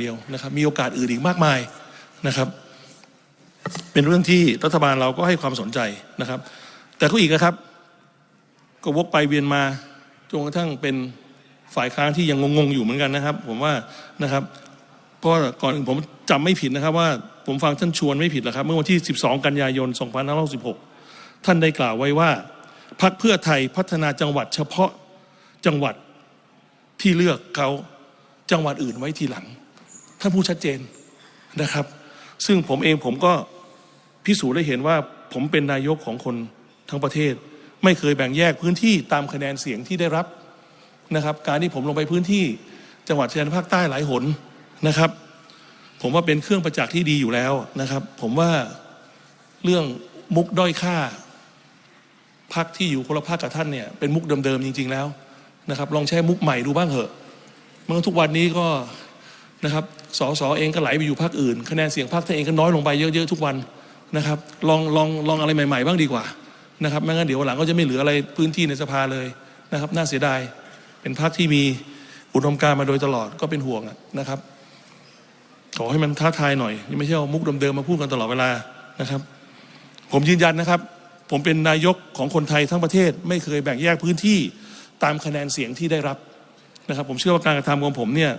เดียวนะครับ มีโอกาสอื่นอีกมากมายนะครับ เป็นเรื่องที่รัฐบาลเราก็ให้ความสนใจนะครับ แต่ก็อีกนะครับ ก็วกไปเวียนมาจนกระทั่งเป็นฝ่ายค้านที่ยังงงๆอยู่เหมือนกันนะครับ ผมว่านะครับเพราะก่อนอื่นผมจำไม่ผิดนะครับ ว่าผมฟังท่านชวนไม่ผิดหรอกครับ เมื่อวันที่ 12 กันยายน 2566 ท่านได้กล่าวไว้ว่าพักเพื่อไทยพัฒนาจังหวัดเฉพาะจังหวัดที่เลือกเขาจังหวัดอื่นไว้ทีหลัง ท่านพูดชัดเจนนะครับ ซึ่งผมเองผมก็พิสูจน์ได้เห็นว่าผมเป็นนายกของคนทั้งประเทศ ไม่เคยแบ่งแยกพื้นที่ตามคะแนนเสียงที่ได้รับนะครับ การที่ผมลงไปพื้นที่จังหวัดชายแดนภาคใต้หลายหนนะครับ ผมว่าเป็นเครื่องประจักษ์ที่ดีอยู่แล้วนะครับ ผมว่าเรื่องมุกด้อยค่าพักที่อยู่คนละภาคกับท่านเนี่ยเป็นมุกเดิมๆจริง ๆแล้วนะครับ ลองใช้มุกใหม่ดูบ้างเถอะเมื่อทุกวันนี้ก็ นะครับ สสเองก็ไหลไปอยู่ภาคอื่น คะแนนเสียงพรรคท่านเองก็น้อยลงไปเยอะๆทุกวันนะครับ ลองลองลองอะไรใหม่ๆบ้างดีกว่านะครับ ไม่งั้นเดี๋ยวหลังก็จะไม่เหลืออะไรพื้นที่ในสภาเลยนะครับ น่าเสียดาย เป็นพรรคที่มีอุดมการมาโดยตลอดก็เป็นห่วงนะครับ ขอให้มันท้าทายหน่อยไม่ใช่เอามุกเดิมๆมาพูดกันตลอดเวลานะครับ ผมยืนยันนะครับ ผมเป็นนายกของคนไทยทั้งประเทศ ไม่เคยแบ่งแยกพื้นที่ตามคะแนนเสียงที่ได้รับนะครับ ผมเชื่อว่าการกระทำของผมเนี่ย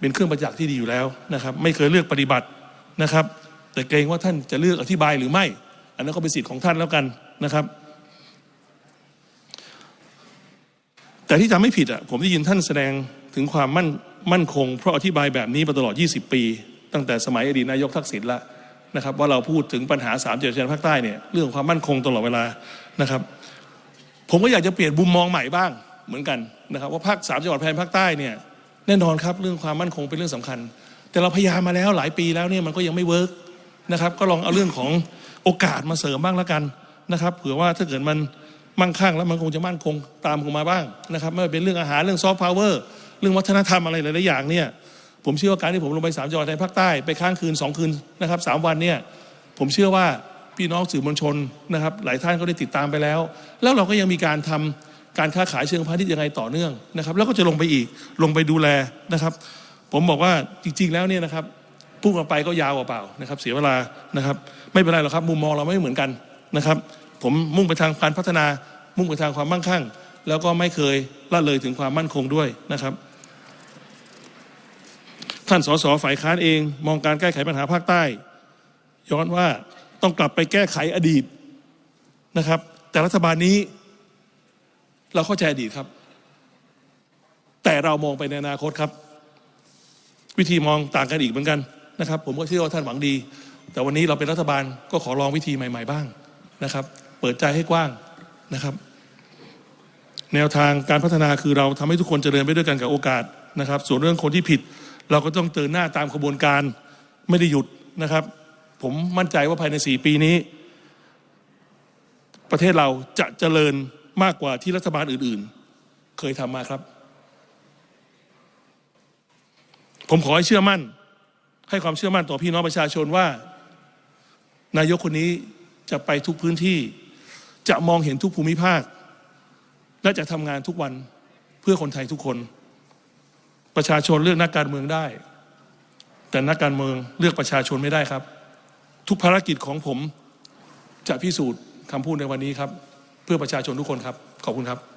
เป็นเครื่องประจักษ์ที่ดีอยู่แล้วนะครับ ไม่เคยเลือกปฏิบัตินะครับ แต่เกรงว่าท่านจะเลือกอธิบายหรือไม่ อันนั้นก็เป็นสิทธิ์ของท่านแล้วกันนะครับ แต่ที่จำไม่ผิดอะผมได้ยินท่านแสดงถึงความมั่นมั่นคง เพราะอธิบายแบบนี้มาตลอด 20 ปี ตั้งแต่สมัยอดีตนายกทักษิณละนะครับ ว่าเราพูดถึงปัญหาสามจังหวัดชายภาคใต้เนี่ยเรื่องความมั่นคงตลอดเวลานะครับ ผมก็อยากจะเปลี่ยนมุมมองใหม่บ้างเหมือนกันนะครับ ว่าภาคสามจังหวัดแผ่นภาคใต้เนี่ย แน่นอนครับเรื่องความมั่นคงเป็นเรื่องสำคัญ แต่เราพยายามมาแล้วหลายปีแล้วเนี่ยมันก็ยังไม่เวิร์กนะครับก็ลองเอาเรื่องของโอกาสมาเสริมบ้างแล้วกันนะครับเผื่อว่าถ้าเกิดมันมั่งคั่งแล้วมันคงจะมั่นคงตามคงมาบ้างนะครับไม่ว่าเป็นเรื่องอาหารเรื่องซอฟต์พาวเวอร์เรื่องวัฒนธรรมอะไรหลายๆอย่างเนี่ยผมเชื่อว่าการที่ผมลงไปสามจังหวัดในภาคใต้ไปค้างคืนสองคืนนะครับสามวันเนี่ยผมเชื่อว่าพี่น้องสื่อมวลชนนะครับหลายท่านก็ได้ติดตามไปแล้ว แล้วเราก็ยังมีการทำ การค้าขายเชิงพาณิชย์ยังไงต่อเนื่องนะครับ แล้วก็จะลงไปอีกลงไปดูแลนะครับ ผมบอกว่าจริง ๆ แล้วเนี่ยนะครับพูดกันไปก็ยาวเปล่านะครับ เสียเวลานะครับ ไม่เป็นไรหรอกครับ มุมมองเราไม่เหมือนกันนะครับ ผมมุ่งไปทางการพัฒนา มุ่งไปทางความมั่งคั่ง แล้วก็ไม่เคยละเลยถึงความมั่นคงด้วยนะครับ ท่านสสฝ่ายค้านเอง มองการแก้ไขปัญหาภาคใต้ ย้อนว่าต้องกลับไปแก้ไขอดีตนะครับ แต่รัฐบาลนี้ เราเข้าใจอดีตครับ แต่เรามองไปในอนาคตครับ วิธีมองต่างกันอีกเหมือนกันนะครับ ผมก็เชื่อว่าท่านหวังดี แต่วันนี้เราเป็นรัฐบาลก็ขอลองวิธีใหม่ ๆ บ้างนะครับ เปิดใจให้กว้างนะครับ แนวทางการพัฒนาคือเราทำให้ทุกคนเจริญไปด้วยกันกับโอกาสนะครับ ส่วนเรื่องคนที่ผิด เราก็ต้องเตือนหน้าตามกระบวนการไม่ได้หยุดนะครับ ผมมั่นใจว่าภายในสี่ปีนี้ ประเทศเราจะเจริญ มากกว่าที่รัฐบาลอื่นๆ เคยทำมาครับ ผมขอให้เชื่อมั่น ให้ความเชื่อมั่นต่อพี่น้องประชาชนว่า นายกคนนี้จะไปทุกพื้นที่ จะมองเห็นทุกภูมิภาค และจะทำงานทุกวันเพื่อคนไทยทุกคน ประชาชนเลือกนักการเมืองได้ แต่นักการเมืองเลือกประชาชนไม่ได้ครับ ทุกภารกิจของผมจะพิสูจน์คำพูดในวันนี้ครับ เพื่อประชาชนทุกคนครับ ขอบคุณครับ